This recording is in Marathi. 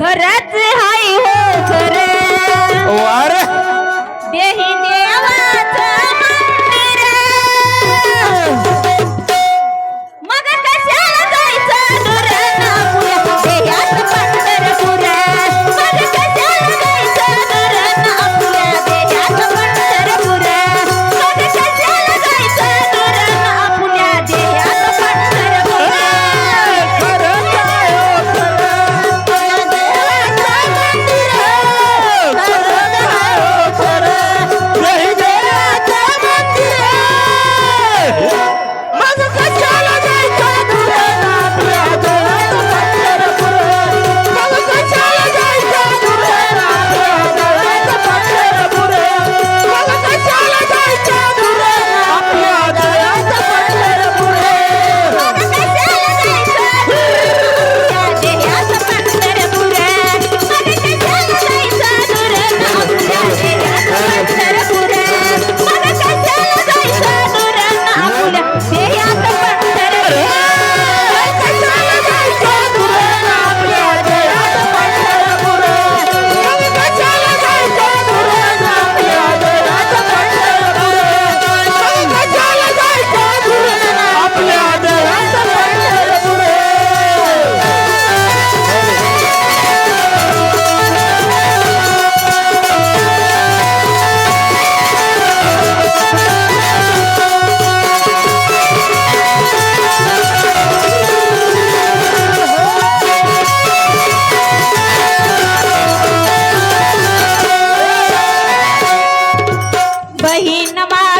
खरच हाई हो खरे ओ अरे बहीण मा